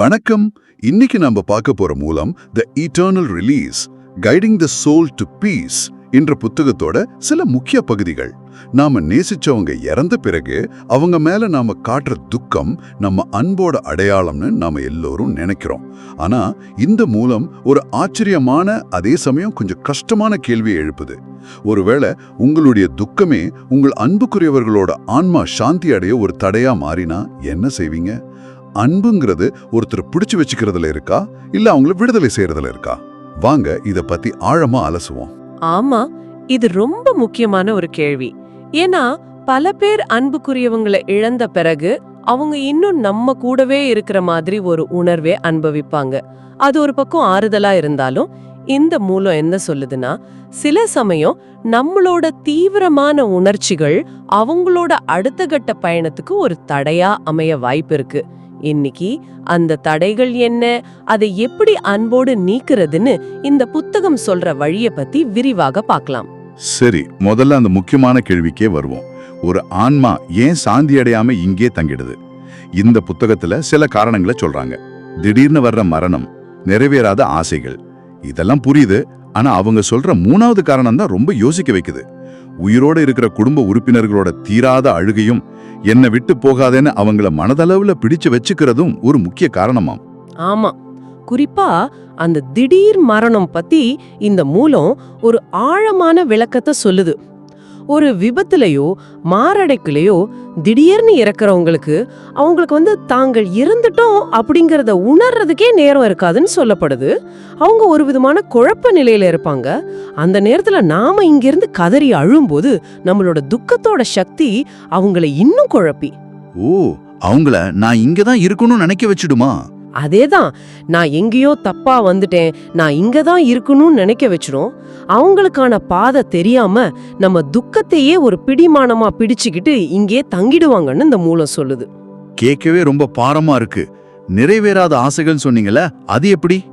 வணக்கம். இன்னைக்கு நம்ம பார்க்க போற மூலம் the eternal release guiding the soul to peace என்ற புத்தகத்தோட சில முக்கிய பகுதிகள். நாம நேசிச்சவங்க இறந்த பிறகு அவங்க மேல நாம காட்டுற துக்கம் நம்ம அன்போட அடையாளம்னு நாம எல்லோரும் நினைக்கிறோம். ஆனா இந்த மூலம் ஒரு ஆச்சரியமான அதே சமயம் கொஞ்சம் கஷ்டமான கேள்வியை எழுப்புது. ஒருவேளை உங்களுடைய துக்கமே உங்கள் அன்புக்குரியவர்களோட ஆன்மா சாந்தி அடைய ஒரு தடையா மாறினா என்ன செய்வீங்க? அன்புங்கிறது ஒருத்தர் பிடிச்சு வச்சுக்கிறதுல இருக்கா? இல்ல அவங்கள விடுதலை செய்யறதுல இருக்கா? வாங்க இத பத்தி ஆழமா அலசுவோம். ஆமா இது ரொம்ப முக்கியமான ஒரு கேள்வி. ஏன்னா பல பேர் அன்புக்குரியவங்களை இழந்த பிறகு அவங்க இன்னும் நம்ம கூடவே இருக்கிற மாதிரி ஒரு உணர்வே அனுபவிப்பாங்க. அது ஒரு பக்கம் ஆறுதலா இருந்தாலும் இந்த மூலம் என்ன சொல்லுதுன்னா சில சமயம் நம்மளோட தீவிரமான உணர்ச்சிகள் அவங்களோட அடுத்த கட்ட பயணத்துக்கு ஒரு தடையா அமைய வாய்ப்பு இருக்கு. இன்னைக்கு அந்த தடைகள் என்ன? அதை எப்படி அன்போடு நீக்கிறதுன்னு இந்த புத்தகம் சொல்ற வழிய பத்தி விரிவாக பார்க்கலாம். சரி முதல்ல அந்த முக்கியமான கேள்விக்கே வருவோம். ஒரு ஆன்மா ஏன் சாந்தி அடையாம இங்கே தங்கிடுது? இந்த புத்தகத்துல சில காரணங்களை சொல்றாங்க. திடீர்னு வர்ற மரணம் நிறைவேறாத ஆசைகள் இதெல்லாம் புரியுது. ஆனா அவங்க சொல்ற மூணாவது காரணம் தான் ரொம்ப யோசிக்க வைக்குது. உயிரோட இருக்கிற குடும்ப உறுப்பினர்களோட தீராத அழுகையும் என்னை விட்டு போகாதேன்னு அவங்கள மனதளவுல பிடிச்சு வச்சுக்கிறதும் ஒரு முக்கிய காரணமாம். ஆமா. குறிப்பா அந்த திடீர் மரணம் பத்தி இந்த மூலம் ஒரு ஆழமான விளக்கத்தை சொல்லுது. ஒரு விபத்துலையோ மாரடைக்குலயோ திடீர்னு இறக்குறவங்களுக்கு அவங்களுக்கு வந்து தாங்கள் இறந்துட்டோம் அப்படிங்கிறத உணர்றதுக்கே நேரம் இருக்காதுன்னு சொல்லப்படுது. அவங்க ஒரு விதமான குழப்ப நிலையில இருப்பாங்க. அந்த நேரத்துல நாம இங்கிருந்து கதறி அழும்போது நம்மளோட துக்கத்தோட சக்தி அவங்கள இன்னும் குழப்பி. ஓ அவங்கள நான் இங்க தான் இருக்கணும்னு நினைக்க வச்சுடுமா? அதேதான் நான் எங்கேயோ தப்பா வந்துட்டேன் நான் இங்க தான் இருக்கணும்னு நினைக்க வச்சிரும். அவங்களுக்கான பாதை தெரியாம நம்ம துக்கத்தையே ஒரு பிடிமானமா பிடிச்சுக்கிட்டு இங்கே தங்கிடுவாங்கன்னு இந்த மூலம் சொல்லுது. கேட்கவே ரொம்ப பாரமா இருக்கு. நிறைவேறாத ஆசைகள் சொன்னீங்கல்ல அது எப்படி?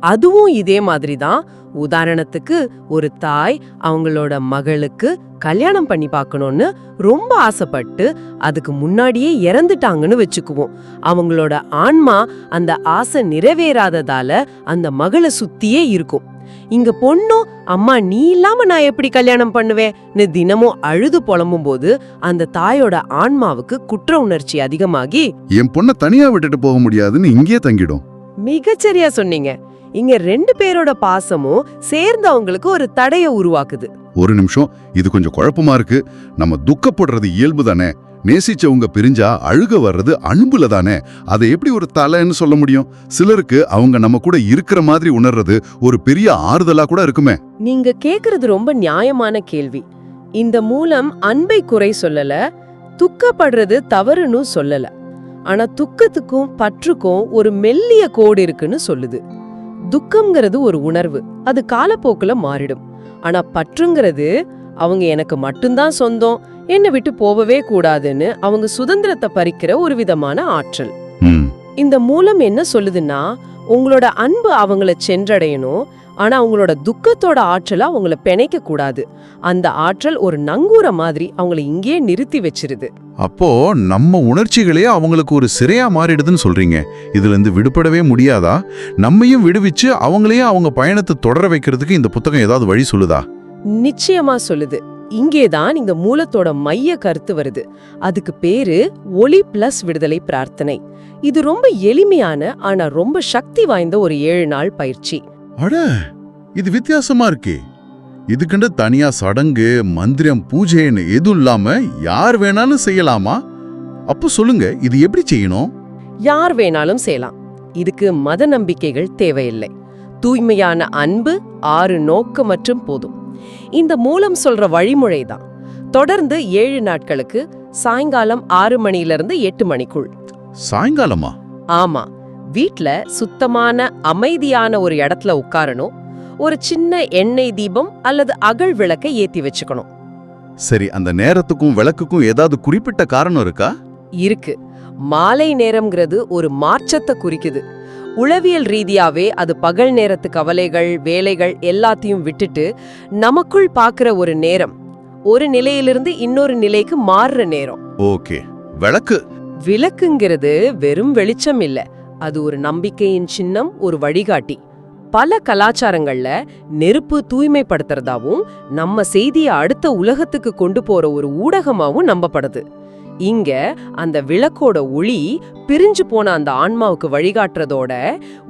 அதுவும் இதே மாதிரி தான் உதாரணத்துக்கு ஒரு தாய் அவங்களோட மகளுக்கு கல்யாணம் பண்ணி பார்க்கணும்னு ரொம்ப ஆசைப்பட்டு அதுக்கு முன்னாடியே இறந்துட்டாங்கன்னு வச்சுக்குவோம். அவங்களோட ஆன்மா அந்த ஆசை நிறைவேறாததால அந்த மகளை சுத்தியே இருக்கும். இங்க பொண்ணும் அம்மா நீ இல்லாம நான் எப்படி கல்யாணம் பண்ணுவேன்னு தினமும் அழுது புலம்பும் போது அந்த தாயோட ஆன்மாவுக்கு குற்ற உணர்ச்சி அதிகமாகி என் பொண்ணை தனியா விட்டுட்டு போக முடியாதுன்னு இங்கேயே தங்கிடும். மிகச்சரியா சொன்னீங்க. இங்க ரெண்டு பேரோட பாசமும் சேர்ந்து அவங்களுக்கு ஒரு தடைய உருவாக்குது. ஒரு நிமிஷம் இது கொஞ்சம் குழப்பமா இருக்கு. நம்ம துக்கப்படுறது இயல்பு தானே? நேசிச்சவங்க பிரிஞ்சா அழுக வர்றது அன்புல தானே? அதை எப்படி ஒரு தலைன்னு சொல்ல முடியும்? சிலருக்கு அவங்க நம்ம கூட இருக்கிற மாதிரி உணர்றது ஒரு பெரிய ஆறுதலா கூட இருக்குமே. நீங்க கேக்குறது ரொம்ப நியாயமான கேள்வி. இந்த மூலம் அன்பை குறை சொல்லல துக்கப்படுறது தவறுன்னு சொல்லல. ஆனா துக்கத்துக்கும் பற்றுக்கும் ஒரு மெல்லிய கோடு இருக்குன்னு சொல்லுது. துக்கம்ங்கிறது ஒரு உணர்வு. அது காலப்போக்குல மாறிடும். ஆனா பற்றுங்கிறது அவங்க எனக்கு மட்டும்தான் சொந்தம் என்னை விட்டு போகவே கூடாதுன்னு அவங்க சுதந்திரத்தை பறிக்கிற ஒரு விதமான ஆற்றல். இந்த மூலம் என்ன சொல்லுதுன்னா உங்களோட அன்பு அவங்கள சென்றடையணும் ஆனா அவங்களோட துக்கத்தோட ஆற்றலை அவங்கள பிணைக்க கூடாது. அந்த ஆற்றல் ஒரு நங்கூர மாதிரி அவங்கள இங்கேயே நிறுத்தி வச்சிருது. அப்போ நம்ம உணர்ச்சிகளே அவங்களுக்கு ஒரு சிறையா மாறிடுதுன்னு சொல்றீங்க. இதுல இருந்து விடுபடவே முடியாதா? நம்மையும் விடுவிச்சு அவங்களையே அவங்க பயணத்தை தொடர வைக்கிறதுக்கு இந்த புத்தகம் ஏதாவது வழி சொல்லுதா? நிச்சயமா சொல்லுது. இங்கேதான் இந்த மூலத்தோட மைய கருத்து வருது. அதுக்கு பேரு ஒளி பிளஸ் விடுதலை பிரார்த்தனை. இது ரொம்ப எளிமையான ஆனா ரொம்ப சக்தி வாய்ந்த ஒரு ஏழு நாள் பயிற்சி. அட இது வித்தியாசமா இருக்கே. இதுக்குண்டு தனியா சடங்கு மந்திரம் பூஜைன்னு எதுவும் இல்லாம யார் வேணாலும் செய்யலாமா? அப்போ சொல்லுங்க இது எப்படி செய்யணும்? யார் வேணாலும் செய்யலாம். இதுக்கு மத நம்பிக்கைகள் தேவையில்லை. தூய்மையான அன்பு ஆறு நோக்கம் மற்றும் போதும். இந்த மூலம் சொல்ற வழிமுறை தான் தொடர்ந்து ஏழு நாட்களுக்கு சாயங்காலம் ஆறு மணியிலிருந்து எட்டு மணிக்குள். சாயங்காலமா? ஆமா. வீட்ல சுத்தமான அமைதியான ஒரு இடத்துல உட்காரணும். ஒரு சின்ன எண்ணெய் தீபம் அல்லது அகல் விளக்கை ஏத்தி வச்சுக்கணும். சரி அந்த நேரத்துக்கும் விளக்குக்கும் ஏதாவது குறிப்பிட்ட காரணம் இருக்கா? இருக்கு. மாலை நேரம்ங்கிறது ஒரு மாற்றத்தை குறிக்குது. உளவியல் ரீதியாவே அது பகல் நேரத்து கவலைகள் வேலைகள் எல்லாத்தையும் விட்டுட்டு நமக்குள் பார்க்கிற ஒரு நேரம். ஒரு நிலையிலிருந்து இன்னொரு நிலைக்கு மாறுற நேரம். ஓகே. விளக்கு. விளக்குங்கிறது வெறும் வெளிச்சம் இல்ல. அது ஒரு நம்பிக்கையின் சின்னம் ஒரு வழிகாட்டி. பல கலாச்சாரங்கள்ல நெருப்பு தூய்மைப்படுத்துறதாவும் நம்ம செய்தியை அடுத்த உலகத்துக்கு கொண்டு போற ஒரு ஊடகமாவும் நம்பப்படுது. இங்க அந்த விளக்கோட ஒளி பிரிஞ்சு போன அந்த ஆன்மாவுக்கு வழிகாட்டுறதோட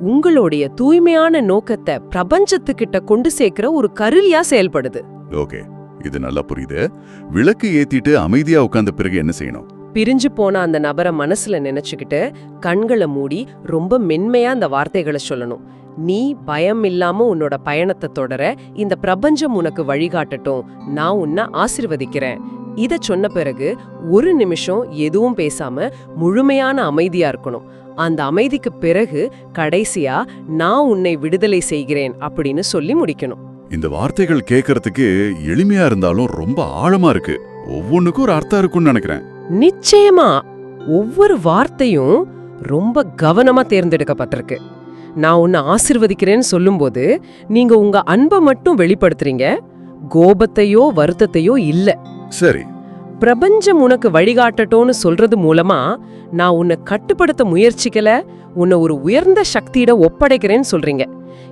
உங்களுடைய தூய்மையான நோக்கத்தை பிரபஞ்சத்துக்கிட்ட கொண்டு சேர்க்கிற ஒரு கருவியா செயல்படுது. ஓகே இது நல்லா புரியுது. விளக்கு ஏத்திட்டு அமைதியா உட்கார்ந்த பிறகு என்ன செய்யணும்? பிரிஞ்சு போன அந்த நபரை மனசுல நினைச்சுக்கிட்டு கண்களை மூடி ரொம்ப மென்மையா அந்த வார்த்தைகளை சொல்லணும். நீ பயம் இல்லாம உன்னோட பயணத்தை தொடர இந்த பிரபஞ்சம் உனக்கு வழிகாட்டட்டும். நான் உன்னை ஆசிர்வதிக்கிறேன். இத சொன்ன பிறகு ஒரு நிமிஷம் எதுவும் பேசாம முழுமையான அமைதியா இருக்கணும். அந்த அமைதிக்கு பிறகு கடைசியா நான் உன்னை விடுதலை செய்கிறேன் அப்படின்னு சொல்லி முடிக்கணும். இந்த வார்த்தைகள் கேட்கறதுக்கு எளிமையா இருந்தாலும் ரொம்ப ஆழமா இருக்கு. ஒவ்வொன்றுக்கும் ஒரு அர்த்தம் இருக்கும்னு நினைக்கிறேன். நிச்சயமா ஒவ்வொரு வார்த்தையும் ரொம்ப கவனமா தேர்ந்தெடுக்கப்பட்டிருக்கு. நான் உன்னை ஆசிர்வதிக்கிறேன்னு சொல்லும்போது நீங்க உங்க அன்பை மட்டும் வெளிப்படுத்துறீங்க. கோபத்தையோ வருத்தத்தையோ இல்ல. சரி. பிரபஞ்சம் உனக்கு வழிகாட்டட்டோன்னு சொல்றது மூலமா நான் உன்னை கட்டுப்படுத்த முயற்சிக்கல உன்னை ஒரு உயர்ந்த சக்தியிட ஒப்படைக்கிறேன்னு சொல்றீங்க.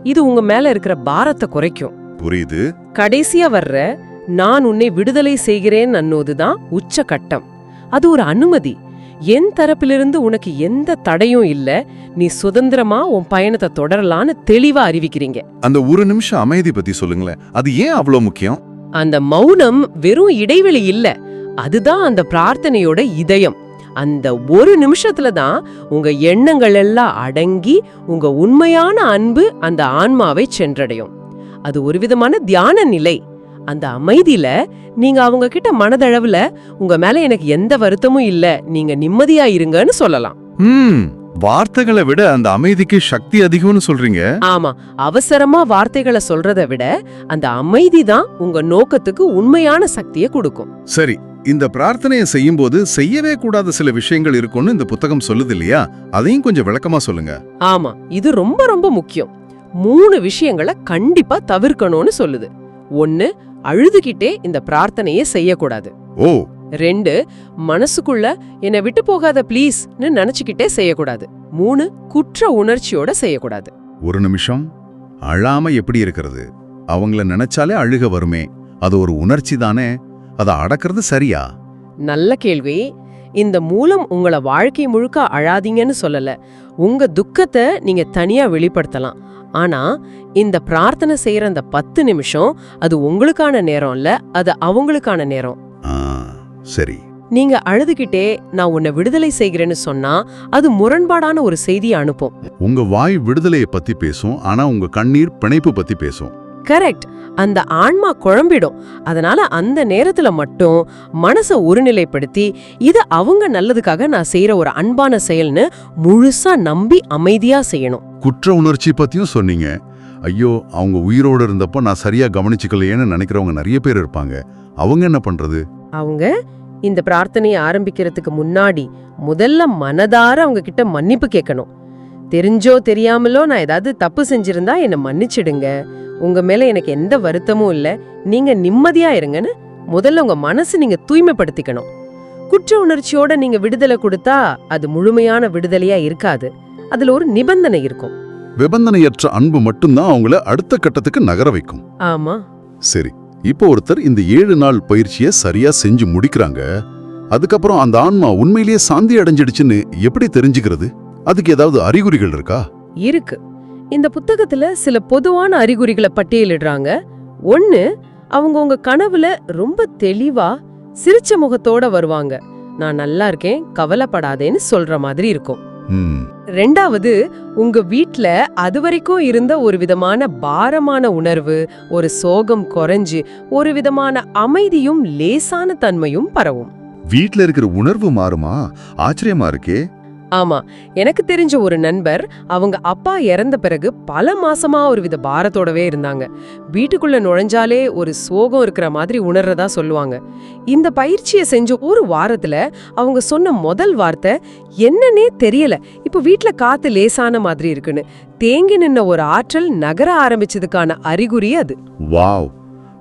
இது உங்க மேல இருக்கிற பாரத்தை குறைக்கும். புரியுது. கடைசியா வர்ற நான் உன்னை விடுதலை செய்கிறேன் அன்னோதுதான் உச்ச கட்டம் அது ஒரு அனுமதி. என் தரப்பிலிருந்து உனக்கு எந்த தடையும் இல்ல. நீ சுதந்திரமா உன் பயணத்தை தொடரலான்னு தெளிவா அறிவிக்கிறீங்க. அந்த ஒரு நிமிஷம் அமைதி பத்தி சொல்லுங்களேன். அது ஏன் அவ்வளோ முக்கியம்? அந்த மௌனம் வெறும் இடைவெளி இல்ல. அதுதான் அந்த பிரார்த்தனையோட இதயம். அந்த ஒரு நிமிஷத்துல தான் உங்க எண்ணங்கள் எல்லாம் அடங்கி உங்க உண்மையான அன்பு அந்த ஆன்மாவை சென்றடையும். அது ஒரு விதமான தியான நிலை. அந்த அமைதியில நீங்க அவங்க கிட்ட மனதளவுல உங்க மேல எனக்கு எந்த வருத்தமும் இல்ல. நீங்க நிம்மதியா இருங்கன்னு சொல்லலாம். ம் வார்த்தைகளை விட அந்த அமைதிக்கு சக்தி அதிகம்னு சொல்றீங்க. ஆமா அவசரமா வார்த்தைகளை சொல்றதை விட அந்த அமைதி தான் உங்க நோக்கத்துக்கு உண்மையான சக்தியை கொடுக்கும். சரி இந்த பிரார்த்தனையை செய்யும்போது செய்யவே கூடாத சில விஷயங்கள் இருக்கும்னு இந்த புத்தகம் சொல்லுது இல்லையா? அதையும் கொஞ்சம் விளக்கமா சொல்லுங்க. ஆமா இது ரொம்ப ரொம்ப முக்கியம். மூணு விஷயங்களை கண்டிப்பா தவிர்க்கணும்னு சொல்லுது. ஒன்னு அழுதுகிட்டே இந்த பிரார்த்தனையை செய்யக்கூடாது. ஓ. ரெண்டு மனசுக்குள்ள என்னை விட்டு போகாத ப்ளீஸ்னு நினைச்சுக்கிட்டே செய்யக்கூடாது. மூணு குற்ற உணர்ச்சியோட செய்யக்கூடாது. ஒரு நிமிஷம். அழாம எப்படி இருக்கிறது? அவங்கள நினைச்சாலே அழுக வருமே. அது ஒரு உணர்ச்சி தானே. அதை அடக்கிறது சரியா? நல்ல கேள்வி. இந்த மூலம் உங்கள வாழ்க்கை முழுக்க அழாதீங்கன்னு சொல்லல. உங்க துக்கத்தை நீங்க தனியா வெளிப்படுத்தலாம். ஆனா இந்த பிரார்த்தனை செய்யற அந்த பத்து நிமிஷம் அது உங்களுக்கான நேரம் இல்ல அது அவங்களுக்கான நேரம். சரி. நீங்க அழுதுகிட்டே நான் உன்னை விடுதலை செய்கிறேன்னு சொன்னா அது முரண்பாடான ஒரு செய்தியை அனுப்பும். உங்க வாய் விடுதலையை பத்தி பேசும் ஆனா உங்க கண்ணீர் பிணைப்பு பத்தி பேசும். கரெக்ட் அந்த ஆன்மா குழம்பிடும். அதனால அந்த நேரத்துல மட்டும் மனசை ஒருநிலைப்படுத்தி இது அவங்க நல்லதுக்காக நான் செய்யற ஒரு அன்பான செயல்னு முழுசா நம்பி அமைதியா செய்யணும். குற்ற உணர்ச்சி பத்தியும் சொன்னீங்க. ஐயோ அவங்க உயிரோடு இருந்தப்போ நான் சரியா கவனிச்சுக்கலையேன்னு நினைக்கிறவங்க நிறைய பேர் இருப்பாங்க. அவங்க என்ன பண்றது? அவங்க இந்த பிரார்த்தனையை ஆரம்பிக்கிறதுக்கு முன்னாடி முதல்ல மனதார அவங்க கிட்ட மன்னிப்பு கேட்கணும். தெரிஞ்சோ தெரியாமலோ நான் ஏதாவது தப்பு செஞ்சிருந்தா என்னை மன்னிச்சிடுங்க. உங்க மேல எனக்கு எந்த வருத்தமும் இல்ல. நீங்க நிம்மதியா இருங்கன்னு முதல்ல உங்க மனசு நீங்க தூய்மைப்படுத்திக்கணும். குற்ற உணர்ச்சியோட நீங்க விடுதலை கொடுத்தா அது முழுமையான விடுதலையா இருக்காது. அதுல ஒரு நிபந்தனை இருக்கும். விபந்தனையற்ற அன்பு மட்டும்தான் அவங்கள அடுத்த கட்டத்துக்கு நகர வைக்கும். ஆமா. சரி இப்போ ஒருத்தர் இந்த ஏழு நாள் பயிற்சியை சரியா செஞ்சு முடிக்கிறாங்க. அதுக்கப்புறம் அந்த ஆன்மா உண்மையிலேயே சாந்தி அடைஞ்சிடுச்சுன்னு எப்படி தெரிஞ்சுக்கிறது? அதுக்கு ஏதாவது அறிகுறிகள் இருக்கா? இருக்கு. இந்த புத்தகத்துல சில பொதுவான அறிகுறிகளை பட்டியலிடுறாங்க. ஒன்னு அவங்க உங்க கனவுல ரொம்ப தெளிவா சிரிச்ச முகத்தோட வருவாங்க. நான் நல்லா இருக்கேன் கவலைப்படாதேன்னு சொல்ற மாதிரி இருக்கும். ம். ரெண்டாவது உங்க வீட்ல அதுவரைக்கும் இருந்த ஒரு விதமான பாரமான உணர்வு ஒரு சோகம் குறைஞ்சு ஒரு விதமான அமைதியும் லேசான தன்மையும் பரவும். வீட்ல இருக்கிற உணர்வு மாறுமா? ஆச்சரியமா இருக்கே. ஆமா எனக்கு தெரிஞ்ச ஒரு நண்பர் அவங்க அப்பா இறந்த பிறகு பல மாசமா ஒரு வித பாரத்தோடவே இருந்தாங்க. வீட்டுக்குள்ள நுழைஞ்சாலே ஒரு சோகம் இருக்கிற மாதிரி உணர்றதா சொல்லுவாங்க. இந்த பயிற்சியை செஞ்ச ஒரு வாரத்துல அவங்க சொன்ன முதல் வார்த்தை என்னன்னே தெரியல. இப்ப வீட்ல காத்து லேசான மாதிரி இருக்குன்னு. தேங்கி நின்ன ஒரு ஆற்றல் நகர ஆரம்பிச்சதுக்கான அறிகுறி அது. வாவ்!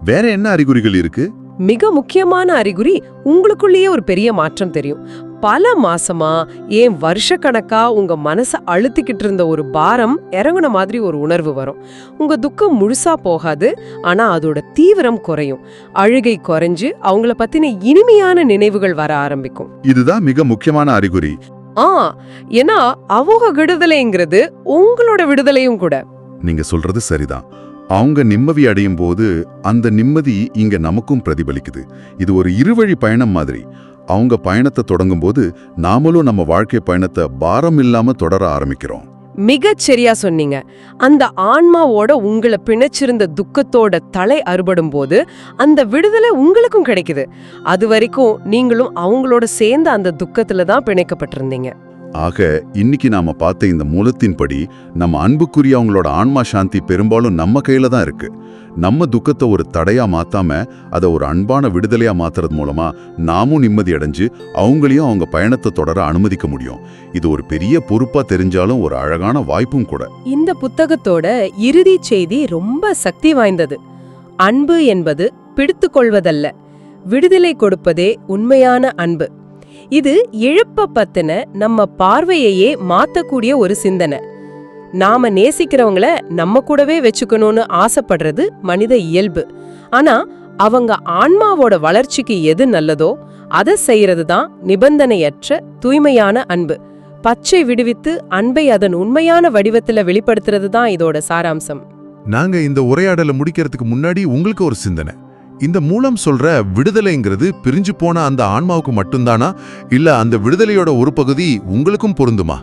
வேற என்ன அறிகுறிகள் இருக்கு? மிக முக்கியமான அறிகுறி உங்களுக்குள்ளேயே ஒரு பெரிய மாற்றம் தெரியும். பல மாசமா ஏன் வருஷக்கணக்கா உங்க மனச அழுத்திக்கிட்டு இருந்த ஒரு பாரம் இறங்குன மாதிரி ஒரு உணர்வு வரும். உங்க துக்கம் முழுசா போகாது ஆனா அதோட தீவிரம் குறையும். அழுகை குறைஞ்சு அவங்கள பத்தின இனிமையான நினைவுகள் வர ஆரம்பிக்கும். இதுதான் மிக முக்கியமான அறிகுறி. ஆ ஏன்னா அவங்க விடுதலைங்கிறது உங்களோட விடுதலையும் கூட. நீங்க சொல்றது சரிதான். அவங்க நிம்மதி அடையும் போது அந்த நிம்மதி இங்க நமக்கும் பிரதிபலிக்குது. இது ஒரு இருவழி பயணம் மாதிரி. அவங்க பயணத்தை தொடங்கும்போது நாமளும் நம்ம வாழ்க்கை பயணத்தை பாரம் இல்லாம தொடர ஆரம்பிக்கிறோம். மிகச் சரியா சொன்னீங்க. அந்த ஆன்மாவோட உங்களை பிணைச்சிருந்த துக்கத்தோட தலை அறுபடும் போது அந்த விடுதலை உங்களுக்கும் கிடைக்குது. அது வரைக்கும் நீங்களும் அவங்களோட சேர்ந்த அந்த துக்கத்துல தான் பிணைக்கப்பட்டிருந்தீங்க. ஆக இன்னைக்கு நாம பார்த்த இந்த மூலத்தின்படி நம்ம அன்புக்குரிய அவங்களோட ஆன்மா சாந்தி பெரும்பாலும் நம்ம கையில தான் இருக்கு. நம்ம துக்கத்தை ஒரு தடையா மாத்தாம அதை ஒரு அன்பான விடுதலையா மாத்துறது மூலமா நாமும் நிம்மதி அடைஞ்சு அவங்களையும் அவங்க பயணத்தை தொடர அனுமதிக்க முடியும். இது ஒரு பெரிய பொறுப்பா தெரிஞ்சாலும் ஒரு அழகான வாய்ப்பும் கூட. இந்த புத்தகத்தோட இறுதி செய்தி ரொம்ப சக்தி வாய்ந்தது. அன்பு என்பது பிடித்து கொள்வதல்ல விடுதலை கொடுப்பதே உண்மையான அன்பு. இது இழப்ப பத்தின நம்ம பார்வையையே மாத்தக்கூடிய ஒரு சிந்தனை. நாம நேசிக்கிறவங்கள நம்ம கூடவே வச்சுக்கணும்னு ஆசைப்படுறது மனித இயல்பு. ஆனா அவங்க ஆன்மாவோட வளர்ச்சிக்கு எது நல்லதோ அதை செய்யறது தான் நிபந்தனையற்ற தூய்மையான அன்பு. பச்சை விடுவித்து அன்பை அதன் உண்மையான வடிவத்துல வெளிப்படுத்துறது தான் இதோட சாராம்சம். நாங்க இந்த உரையாடலை முடிக்கிறதுக்கு முன்னாடி உங்களுக்கு ஒரு சிந்தனை. இந்த மூலம் சொல்ற விடுதலைங்கிறது பிரிஞ்சு போன அந்த ஆன்மாவுக்கு மட்டும்தானா? இல்ல அந்த விடுதலையோட ஒரு பகுதி உங்களுக்கும் பொருந்துமா?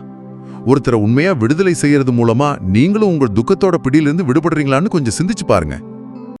ஒருத்தரை உண்மையா விடுதலை செய்யறது மூலமா நீங்களும் உங்கள் துக்கத்தோட பிடியிலிருந்து விடுபடுறீங்களான்னு கொஞ்சம் சிந்திச்சு பாருங்க.